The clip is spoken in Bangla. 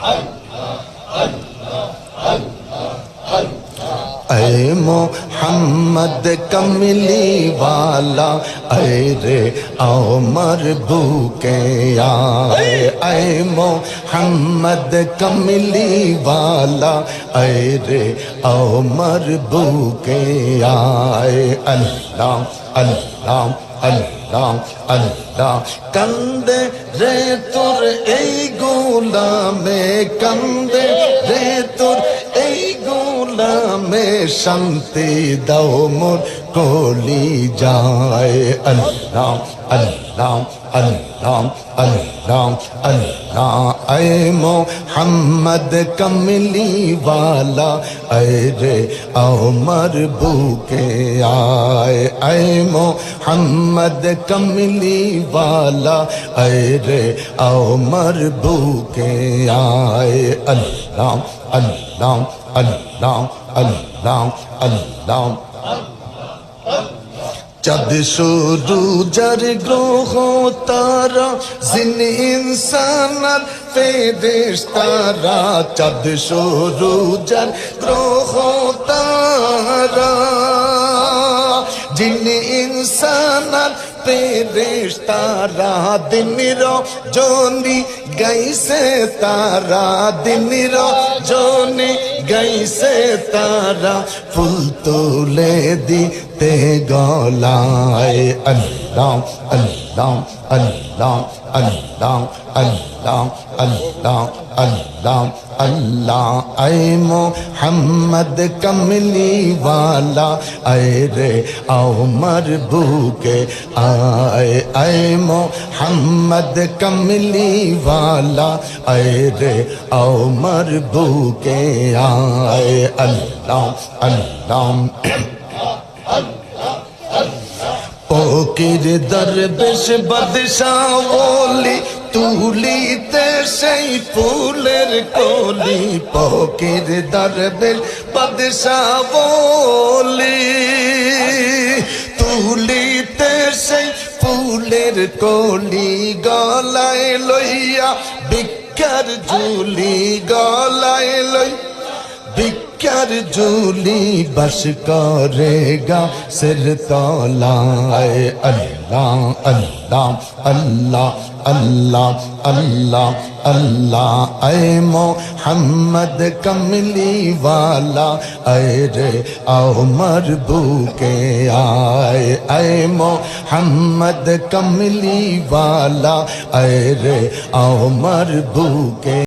Allah, Allah, اے محمد کملی والا اے رے او مربوکے آئے اے محمد کملی والا اے رے او مربوکے آئے اللہ اللہ اللہ اللہ کندے رے تر اے گولا میں کندے নামে শান্তি দাও, মোর কলি যায়। আল্লাহ আল্লাহ আল্লাহ আল্লাহ আল্লাহ। আয় মোহাম্মদ কমলি ওয়ালা আয় রে আমার বুকে আয়। আয় মোহাম্মদ কমলি ওয়ালা আয় রে আমার বুকে আয়। আল্লাহ আল্লাহ আল্লাহ আল্লাহ আল্লাহ চাঁদ শুরু যার গ্রহ তারা জিন ইনসানার ফেরেশ তারা চাঁদ শুরু যার গ্রহ তারা জিন ইনসানার ফেরেশ তারা দিনের জনি গাইছে তারা দিনের জনি গাইছে তারা ফুল তুলে দিতে গলায় আল্লাহ আল্লাহ আল্লাহ আল্লাহ আল্লাহ আল্লাহ আল্লাহ আল্লাহ আল্লাহ আয় মোহাম্মদ কমলি ওয়ালা আয় রে আমার বুকে আয় আয় মোহাম্মদ কমলি ওয়ালা আয় রে আমার বুকে আয় আল্লাহ আল্লাহ Allah ফকির দরবেশ বাদশাহ বলি, তুলিতে সেই ফুলের কলি। ফকির দরবেশ বাদশাহ বলি, তুলিতে সেই ফুলের কলি গলায় লইয়া বিজ্ঞার ঝুলি গলায় লই क्यार झूली बस करेगा सिर तलाए अल्लाह अल्लाह अल्लाह अल्लाह अल्लाह अल्लाह अय मोहम्मद कमली वाला अय रे आओ मरबू के आए अय मोहम्मद कमली वाला अय रे आओ मरबू के